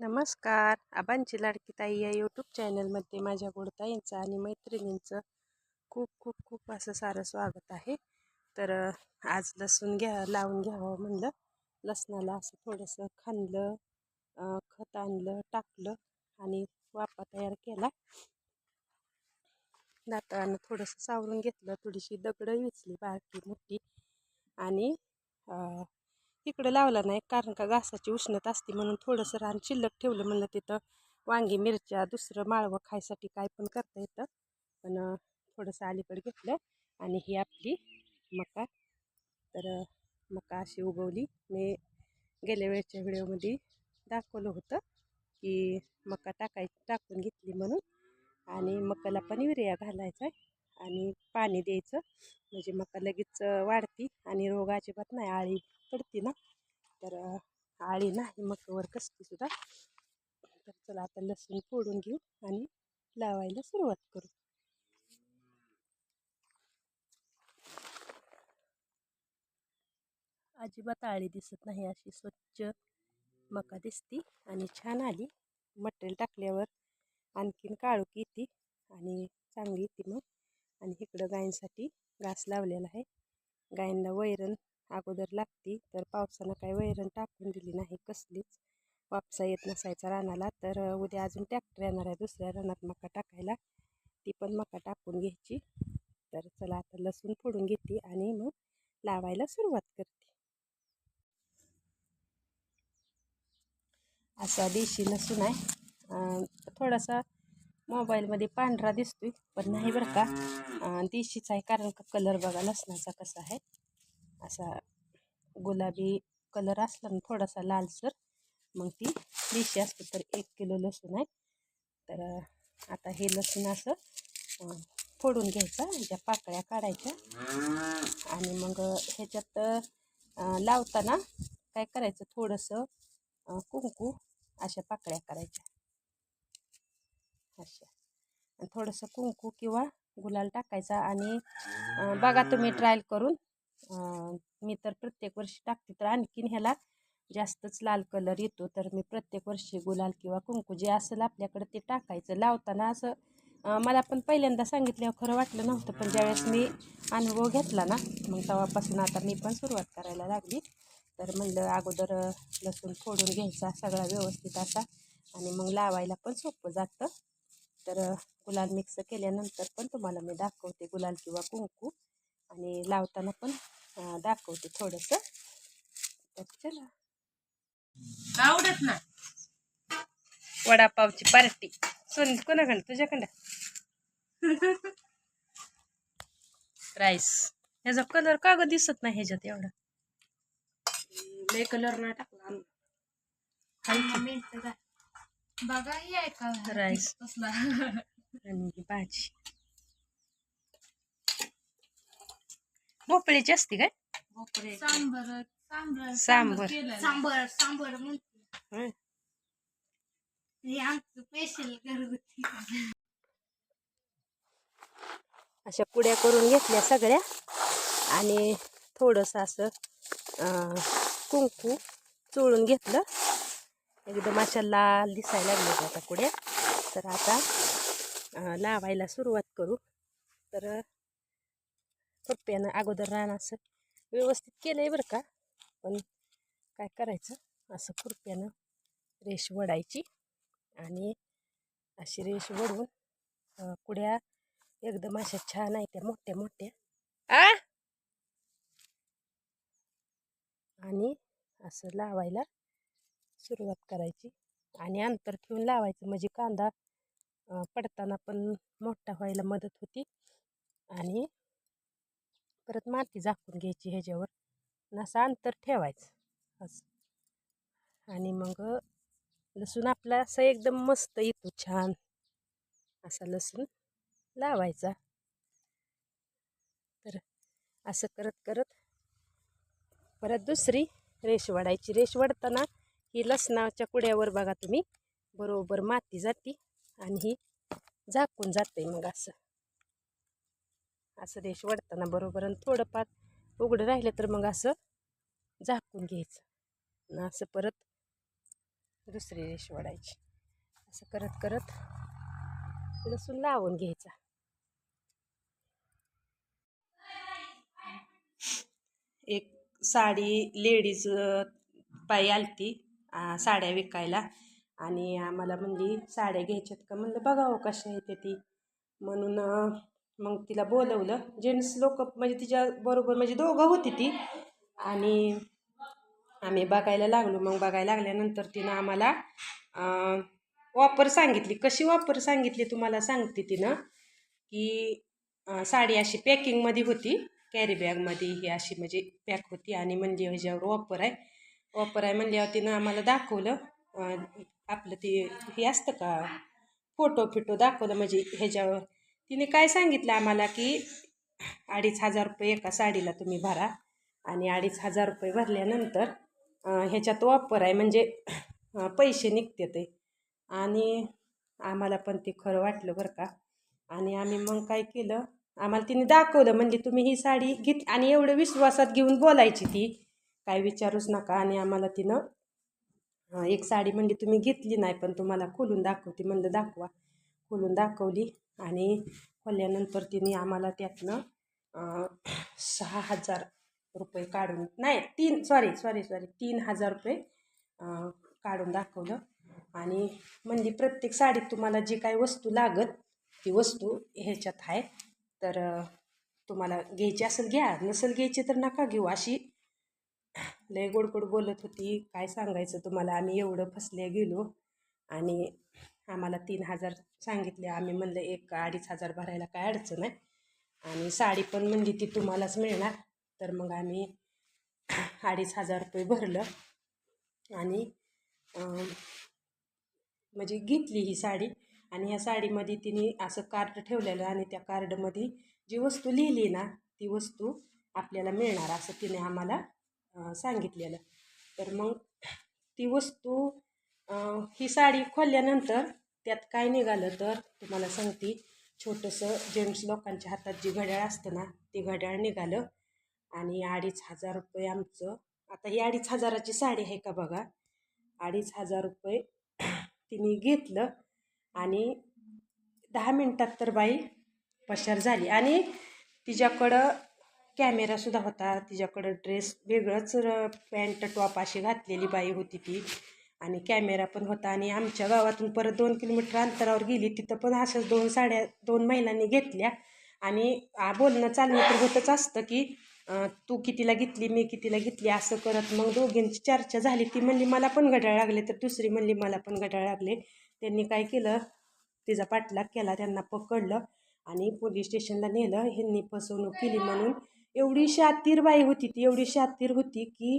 नमस्कार. आबांची लाडकी ताई या यूट्यूब चॅनलमध्ये माझ्या गोडताईंचं आणि मैत्रिणींचं खूप खूप खूप असं सारं स्वागत आहे. तर आज लसूण घ्या लावून घ्यावं म्हणलं. लसणाला असं थोडंसं खाणलं खत आणलं टाकलं आणि वापा तयार केला. दातानं थोडंसं सावरून घेतलं. थोडीशी दगडं विचली बारकी मोठी आणि तिकडं इकडं लावला नाही कारण का घासाची उष्णता असते म्हणून थोडंसं रान शिल्लक ठेवलं म्हणलं तिथं. वांगी मिरच्या दुसरं माळवं खायसाठी काय पण करता येतं. पण थोडंसं अलीकडे घेतलं आणि ही आपली मका. तर मका अशी उगवली. मी गेल्या वेळच्या व्हिडिओमध्ये दाखवलं होतं की मका टाकाय टाकून घेतली म्हणून. आणि मकाला पण युरिया घालायचा आहे आणि पाणी द्यायचं. म्हणजे मका लगेच वाढती आणि रोग अजिबात नाही आळी पडती ना. तर आळी आळी नाही मकावर कसतीसुद्धा तर चला आता लसूण फोडून घेऊ आणि लावायला सुरुवात करू. अजिबात आळी दिसत नाही अशी स्वच्छ मका दिसती आणि छान आली. मटेरियल टाकल्यावर आणखीन काळूक येते आणि चांगली येते मग आणि इकडं गायींसाठी घास लावलेला आहे. गायींना वैरण अगोदर लागती तर पावसानं काही वैरण टाकून दिली नाही कसलीच. वापसा येत नसायचा रानाला तर उद्या अजून ट्रॅक्टर येणार आहे दुसऱ्या रानात मका टाकायला. ती पण मका टाकून घ्यायची. तर चला आता लसूण फोडून घेते आणि मग लावायला सुरुवात करते. असा देशी लसूण आहे. थोडासा मोबाईलमध्ये पांढरा दिसतोय पण नाही बरं का. देशीचा देशीच आहे कारण का कलर बघा लसणाचा कसा आहे. असा गुलाबी कलर असला ना थोडासा लालसर. मग ती देशी असते तर एक किलो लसूण आहे. तर आता हे लसूण असं फोडून घ्यायचा ज्या पाकळ्या काढायच्या. आणि मग ह्याच्यात लावताना काय करायचं थोडंसं कुंकू अशा पाकळ्या करायच्या. अशा आणि थोडंसं कुंकू किंवा गुलाल टाकायचा आणि बघा तुम्ही ट्रायल करून मी तर प्रत्येक वर्षी टाकते तर आणखीन ह्याला जास्तच लाल कलर येतो तर मी प्रत्येक वर्षी गुलाल किंवा कुंकू जे असेल आपल्याकडे ते टाकायचं. लावताना असं मला पण पहिल्यांदा सांगितल्यावर खरं वाटलं नव्हतं पण ज्यावेळेस मी अनुभव घेतला ना मग तेव्हापासून आता मी पण सुरुवात करायला लागली. तर म्हणलं अगोदर लसूण फोडून घ्यायचा सगळा व्यवस्थित असा आणि मग लावायला पण सोपं जातं. तर गुलाल मिक्स केल्यानंतर पण तुम्हाला मी दाखवते गुलाल किंवा कुंकू. आणि लावताना पण दाखवते थोडंसं. तर चला. आवडत ना वडापावची पार्टी. सोनी कोणाकडं तुझ्याकडं राईस ह्याचा कलर का ग दिसत नाही ह्याच्यात एवढा? लय कलर नाही टाकला. बघा हे आहे का? राईस. कसला आणि ही भाजी. भोपळीची असते काय? सांबर सांबर सांबर. सांबर सांबर म्हणते. होय. हे आमचं स्पेशल घरगुती अशा पुड्या करून घेतल्या सगळ्या. आणि थोडंसं असं अं, कुंकू चोळून घेतलं. एकदम अशा लाल दिसायला लागले आता कुड्या. तर आता लावायला सुरुवात करू. तर पप्प्यानं अगोदर रान असं व्यवस्थित केलं आहे बरं का. पण काय करायचं? असं खुरप्यानं रेश वडायची आणि अशी रेश वडून कुड्या एकदम अशा छान आहेत त्या मोठ्या मोठ्या. आ! आणि असं लावायला सुरुवात करायची आणि अंतर ठेवून लावायचं. म्हणजे कांदा पडताना पण मोठा व्हायला मदत होती आणि परत माती झाकून घ्यायची ह्याच्यावर असं अंतर ठेवायचं असं. आणि मग लसूण आपला असं एकदम मस्त येतो छान. असा लसूण लावायचा. तर असं करत करत परत दुसरी रेश वाढायची. रेश वाढताना ही लसणाच्या कुड्यावर बघा तुम्ही. बरोबर माती जाते आणि ही झाकून जाते मग असं. असं रेश वडताना बरोबर आणि थोडंफार उघडं राहिलं तर मग असं झाकून घ्यायचं. असं परत दुसरी रेश वाढायची. असं करत करत लसूण लावून घ्यायचा. एक साडी लेडीज पायी आलती. साड्या विकायला. आणि आम्हाला म्हणली साड्या घ्यायच्यात का? म्हणलं बघावं हो कशा येते ती. म्हणून मग तिला बोलवलं. जेंट्स लोक म्हणजे तिच्या बरोबर म्हणजे दोघं होती ती. आणि आम्ही बघायला लागलो. मग बघायला लागल्यानंतर तिनं आम्हाला वापर सांगितली. कशी वापर सांगितली तुम्हाला सांगते तिनं? की साडी अशी पॅकिंगमध्ये होती. कॅरी बॅगमध्ये ही अशी म्हणजे पॅक होती. आणि म्हणजे ह्याच्यावर वापर आहे. वापर आहे. म्हणल्यावर तिनं आम्हाला दाखवलं आपलं ते हे असतं का फोटो फिटो दाखवलं म्हणजे ह्याच्यावर. तिने काय सांगितलं आम्हाला की अडीच हजार रुपये एका साडीला तुम्ही भरा आणि अडीच हजार रुपये भरल्यानंतर ह्याच्यात वापर आहे म्हणजे पैसे निघते ते आणि आम्हाला पण ते खरं वाटलं बरं का. आणि आम्ही मग काय केलं आम्हाला तिने दाखवलं म्हणजे तुम्ही ही साडी घेत आणि एवढं विश्वासात घेऊन बोलायची ती काय विचारूच नका आणि आम्हाला तिनं एक साडी म्हणजे तुम्ही घेतली नाही पण तुम्हाला खोलून दाखवते. म्हणलं दाखवा. खोलून दाखवली आणि खोलल्यानंतर तिने आम्हाला त्यातनं सहा हजार रुपये काढून नाही तीन सॉरी सॉरी सॉरी तीन हजार रुपये काढून दाखवलं. आणि म्हणजे प्रत्येक साडीत तुम्हाला जी काही वस्तू लागत ती वस्तू ह्याच्यात आहे. तर तुम्हाला घ्यायची असेल घ्या. नसेल घ्यायची तर नका घेऊ. अशी लय गोडगोड बोलत होती. काय सांगायचं तुम्हाला? आम्ही एवढं फसले गेलो आणि आम्हाला तीन हजार सांगितले. आम्ही म्हणलं एक अडीच हजार भरायला काय अडचण आहे? आणि साडी पण म्हणली ती तुम्हालाच मिळणार. तर मग आम्ही अडीच हजार रुपये भरलं आणि म्हणजे घेतली ही साडी. आणि ह्या साडीमध्ये तिने असं कार्ड ठेवलेलं आणि त्या कार्डमध्ये जी वस्तू लिहिली ना ती वस्तू आपल्याला मिळणार असं तिने आम्हाला सांगितलेलं. तर मग ती वस्तू ही साडी खोलल्यानंतर त्यात काय निघालं तर तुम्हाला सांगते छोटंसं जेंट्स लोकांच्या हातात जी घड्याळ असतं ना ते घड्याळ निघालं आणि अडीच हजार रुपये आमचं आता ही अडीच हजाराची साडी आहे का बघा? अडीच हजार रुपये तिने घेतलं आणि दहा मिनटात तर बाई पशार झाली. आणि तिच्याकडं कॅमेरासुद्धा होता. तिच्याकडं ड्रेस वेगळंच पॅन्ट टॉप अशी घातलेली बाई होती ती. आणि कॅमेरा पण होता आणि आमच्या गावातून परत दोन किलोमीटर अंतरावर गेली. तिथं पण असंच दोन साड्या दोन महिलांनी घेतल्या. आणि बोलणं चालणं तर होतच असतं की तू कितीला घेतली मी कितीला घेतली असं करत. मग दोघींची चर्चा झाली. ती म्हणली मला पण घड्याळ लागले. तर दुसरी म्हणली मला पण घड्याळ लागले. त्यांनी काय केलं तिचा पाठलाग केला त्यांना पकडलं. आणि पोलीस स्टेशनला नेलं. ह्यांनी फसवणूक केली म्हणून एवढी शातीर बाई होती ती एवढी शातीर होती की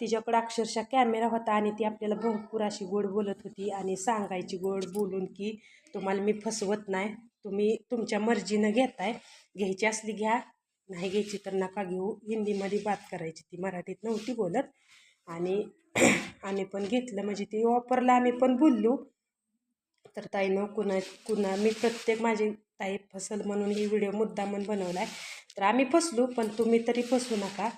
तिच्याकडं अक्षरशः कॅमेरा होता आणि ती आपल्याला भरपूर अशी गोड बोलत होती आणि सांगायची गोड बोलून की तुम्हाला मी फसवत नाही तुम्ही तुमच्या मर्जीनं घेताय घ्यायची असली घ्या नाही घ्यायची तर नका घेऊ. हिंदीमध्ये बात करायची ती मराठीत नव्हती बोलत. आणि आम्ही पण घेतलं म्हणजे ते वापरलं आम्ही पण बोललो. तर ताईनं कुणा कुणा मी प्रत्येक माझी ताई फसल म्हणून ही व्हिडिओ मुद्दामून बनवला आहे तर आम्ही फसलो पण तुम्ही तरी फसू नका.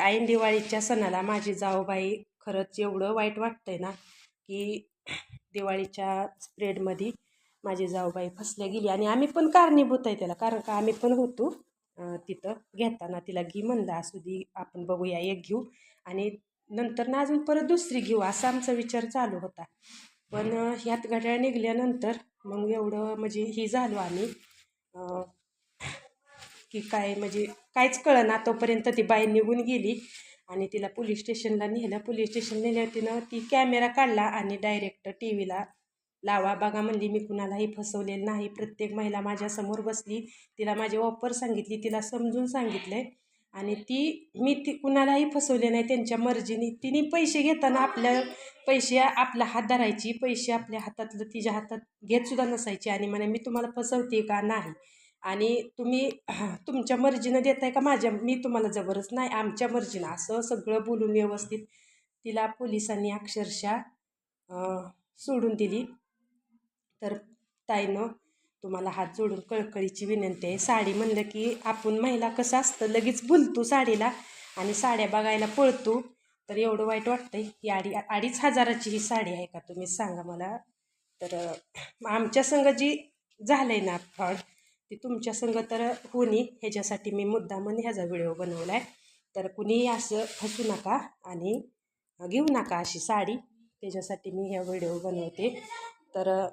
ऐन दिवाळीच्या सणाला माझी जाऊबाई खरंच एवढं वाईट वाटतंय ना की दिवाळीच्या स्प्रेडमध्ये माझी जाऊबाई फसल्या गेली. आणि आम्ही पण कारणीभूत आहे त्याला कारण का आम्ही पण होतो तिथं घेताना. तिला घी म्हणलं असू दे आपण बघूया एक घेऊ. आणि नंतर ना अजून परत दुसरी घेऊ असा आमचा विचार चालू होता. पण ह्यात घड्याळ निघाल्यानंतर मग एवढं म्हणजे ही झालो आम्ही. की काय म्हणजे काहीच कळना तोपर्यंत ती बाई निघून गेली आणि तिला पोलीस स्टेशनला नेलं. पोलीस स्टेशन नेल्यावर तिनं ती कॅमेरा काढला आणि डायरेक्ट टी व्हीला लावा बघा म्हणली मी कुणालाही फसवलेलं नाही. प्रत्येक महिला माझ्यासमोर बसली. तिला माझे ऑफर सांगितली तिला समजून सांगितलं आणि ती मी ती कुणालाही फसवले नाही त्यांच्या मर्जीने. तिने पैसे घेताना आपल्या पैसे आपला हात धरायची. पैसे आपल्या हातातलं तिच्या हातात घेतसुद्धा नसायची. आणि म्हणे मी तुम्हाला फसवते का? नाही. आणि तुम्ही तुमच्या मर्जीनं देताय का माझ्या? मी तुम्हाला जबरच नाही आमच्या मर्जीनं. असं सगळं बोलून व्यवस्थित तिला पोलिसांनी अक्षरशः सोडून दिली. तर ताईनं तुम्हाला हात जोडून कळकळीची विनंती आहे. साडी म्हणलं की आपण महिला कसं असतं? लगेच भुलतो साडीला आणि साड्या बघायला पळतो. तर एवढं वाईट वाटतंय. ही अडी अडीच हजाराची ही साडी आहे का? तुम्ही सांगा मला. तर आमच्या संग जी झालं आहे ना फ्रॉड ती तुमच्या संग तर होणी ह्याच्यासाठी मी मुद्दामन ह्याचा व्हिडिओ बनवला आहे तर कुणीही असं फसू नका आणि घेऊ नका अशी साडी. त्याच्यासाठी मी ह्या व्हिडिओ बनवते. तर